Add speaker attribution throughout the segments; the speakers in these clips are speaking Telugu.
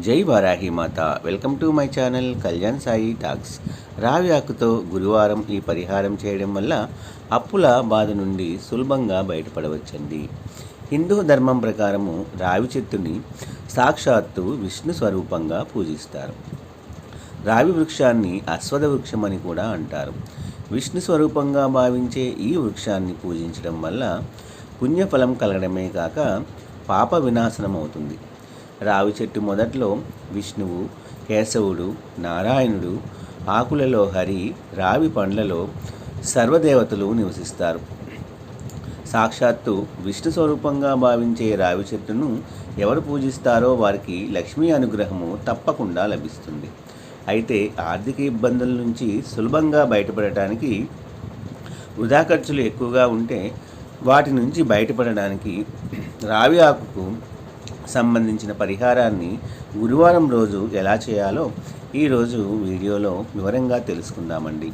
Speaker 1: జై వారాహి మాత. Welcome to my channel Kalyan Sai talks. రావి ఆకుతో గురువారం ఈ పరిహారం చేయడం వల్ల అప్పుల బాధ నుండి సులభంగా బయటపడవచ్చండి. హిందూ ధర్మం ప్రకారము రావి చెట్టుని సాక్షాత్తు విష్ణు స్వరూపంగా పూజిస్తారు. రావి వృక్షాన్ని అశ్వథ వృక్షం అని కూడా అంటారు. విష్ణు స్వరూపంగా భావించే ఈ వృక్షాన్ని పూజించడం వల్ల పుణ్యఫలం కలగడమే కాక పాప వినాశనం అవుతుంది రావి చెట్టు మొదట్లో విష్ణువు కేశవుడు నారాయణుడు ఆకులలో హరి రావి పండ్లలో సర్వదేవతలు నివసిస్తారు. సాక్షాత్తు విష్ణు స్వరూపంగా భావించే రావి చెట్టును ఎవరు పూజిస్తారో వారికి లక్ష్మీ అనుగ్రహము తప్పకుండా లభిస్తుంది. అయితే ఆర్థిక ఇబ్బందుల నుంచి సులభంగా బయటపడటానికి వృధా ఖర్చులు ఎక్కువగా ఉంటే వాటి నుంచి బయటపడడానికి రావి ఆకుకు సంబంధించిన పరిహారాన్ని గురువారం రోజు ఎలా చేయాలో ఈరోజు వీడియోలో వివరంగా తెలుసుకుందామండి.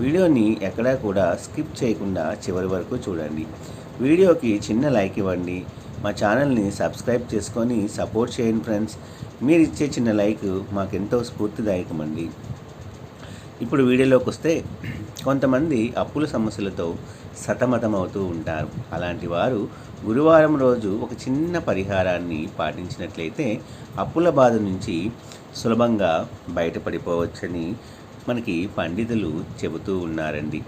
Speaker 1: వీడియోని ఎక్కడా కూడా స్కిప్ చేయకుండా చివరి వరకు చూడండి. వీడియోకి చిన్న లైక్ ఇవ్వండి. మా ఛానల్ని సబ్స్క్రైబ్ చేసుకొని సపోర్ట్ చేయండి ఫ్రెండ్స్. మీరు ఇచ్చే చిన్న లైక్ మాకెంతో స్ఫూర్తిదాయకమండి. ఇప్పుడు వీడియోలోకి వస్తే కొంతమంది అప్పుల సమస్యలతో సతమతమవుతూ ఉంటారు. అలాంటి వారు గురువారం రోజు ఒక చిన్న పరిహారాన్ని పాటించినట్లయితే అప్పుల బాధ నుంచి సులభంగా బయటపడిపోవచ్చని మనకి పండితులు చెబుతూ ఉన్నారండి.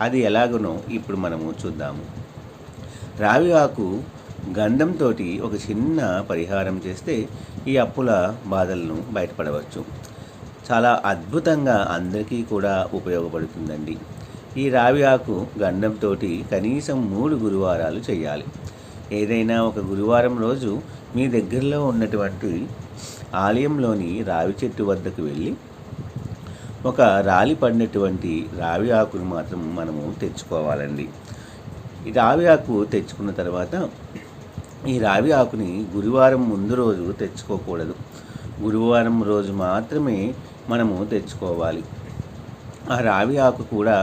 Speaker 1: అది ఎలాగనో ఇప్పుడు మనము చూద్దాము. రావి ఆకు గంధంతో ఒక చిన్న పరిహారం చేస్తే ఈ అప్పుల బాధలను బయటపడవచ్చు. చాలా అద్భుతంగా అందరికీ కూడా ఉపయోగపడుతుందండి. ఈ రావి ఆకు గండంతో కనీసం మూడు గురువారాలు చేయాలి. ఏదైనా ఒక గురువారం రోజు మీ దగ్గరలో ఉన్నటువంటి ఆలయంలోని రావి చెట్టు వద్దకు వెళ్ళి ఒక రాలి పడినటువంటి రావి ఆకును మాత్రం మనము తెచ్చుకోవాలండి. ఈ రావి ఆకు తెచ్చుకున్న తర్వాత ఈ రావి ఆకుని గురువారం ముందు రోజు తెచ్చుకోకూడదు. గురువారం రోజు మాత్రమే మనము తెచ్చుకోవాలి. ఆ రావి ఆకు కూడా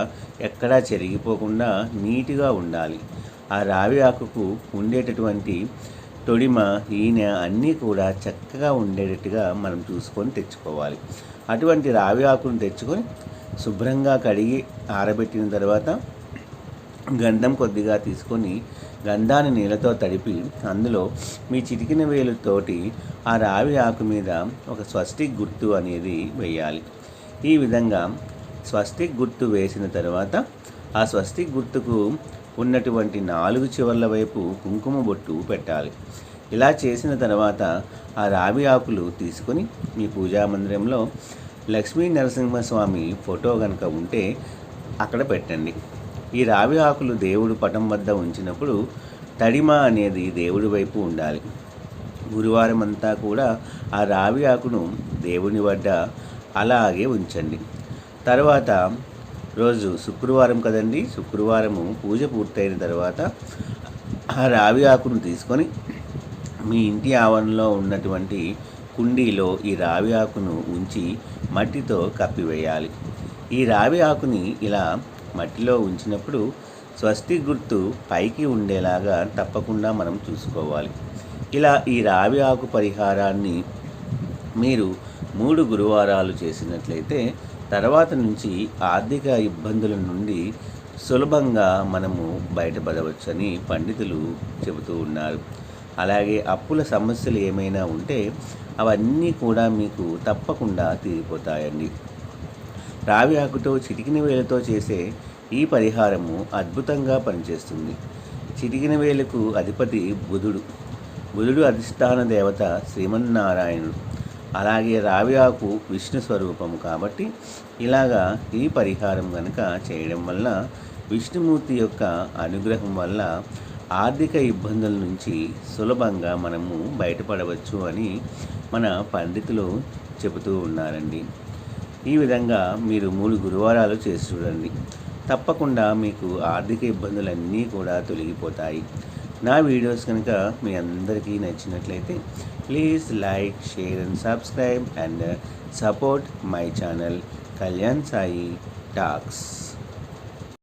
Speaker 1: ఎక్కడా చెరిగిపోకుండా నీటిగా ఉండాలి. ఆ రావి ఆకుకు ఉండేటటువంటి తొడిమ ఈనె అన్నీ కూడా చక్కగా ఉండేటట్టుగా మనం చూసుకొని తెచ్చుకోవాలి. అటువంటి రావి ఆకును తెచ్చుకొని శుభ్రంగా కడిగి ఆరబెట్టిన తర్వాత గంధం కొద్దిగా తీసుకొని గంధాన్ని నీళ్ళతో తడిపి అందులో మీ చిటికిన వేలుతోటి ఆ రావి ఆకు మీద ఒక స్వస్తిక్ గుర్తు అనేది వేయాలి. ఈ విధంగా స్వస్తిక్ గుర్తు వేసిన తర్వాత ఆ స్వస్తిక్ గుర్తుకు ఉన్నటువంటి నాలుగు చివర్ల వైపు కుంకుమ బొట్టు పెట్టాలి. ఇలా చేసిన తర్వాత ఆ రావి ఆకులు తీసుకొని మీ పూజా మందిరంలో లక్ష్మీ నరసింహస్వామి ఫోటో కనుక ఉంటే అక్కడ పెట్టండి. ఈ రావి ఆకులు దేవుడు పటం వద్ద ఉంచినప్పుడు తడిమ అనేది దేవుడి వైపు ఉండాలి. గురువారం అంతా కూడా ఆ రావి ఆకును దేవుని వద్ద అలాగే ఉంచండి. తర్వాత రోజు శుక్రవారం కదండి శుక్రవారము పూజ పూర్తయిన తర్వాత ఆ రావి ఆకును తీసుకొని మీ ఇంటి ఆవరణలో ఉన్నటువంటి కుండీలో ఈ రావి ఆకును ఉంచి మట్టితో కప్పివేయాలి. ఈ రావి ఆకుని ఇలా మట్టిలో ఉంచినప్పుడు స్వస్తి గుర్తు పైకి ఉండేలాగా తప్పకుండా మనం చూసుకోవాలి. ఇలా ఈ రావి ఆకు పరిహారాన్ని మీరు మూడు గురువారాలు చేసినట్లయితే తర్వాత నుంచి ఆర్థిక ఇబ్బందుల నుండి సులభంగా మనము బయటపడవచ్చని పండితులు చెబుతూ ఉన్నారు. అలాగే అప్పుల సమస్యలు ఏమైనా ఉంటే అవన్నీ కూడా మీకు తప్పకుండా తీరిపోతాయండి. రావి ఆకుతో చిటికిన వేలతో చేసే ఈ పరిహారము అద్భుతంగా పనిచేస్తుంది. చిటికిన వేలకు అధిపతి బుధుడు. బుధుడు అధిష్టాన దేవత శ్రీమన్నారాయణుడు. అలాగే రావి ఆకు విష్ణు స్వరూపము కాబట్టి ఇలాగా ఈ పరిహారం కనుక చేయడం వల్ల విష్ణుమూర్తి యొక్క అనుగ్రహం వల్ల ఆర్థిక ఇబ్బందుల నుంచి సులభంగా మనము బయటపడవచ్చు అని మన పండితులు చెబుతూ ఉన్నారండి. ఈ విధంగా మీరు మూడు గురువారాలు చేసి చూడండి. తప్పకుండా మీకు ఆర్థిక ఇబ్బందులన్నీ కూడా తొలగిపోతాయి. నా వీడియోస్ కనుక మీ అందరికీ నచ్చినట్లయితే please like share and subscribe and support my channel Kalyan Sai talks.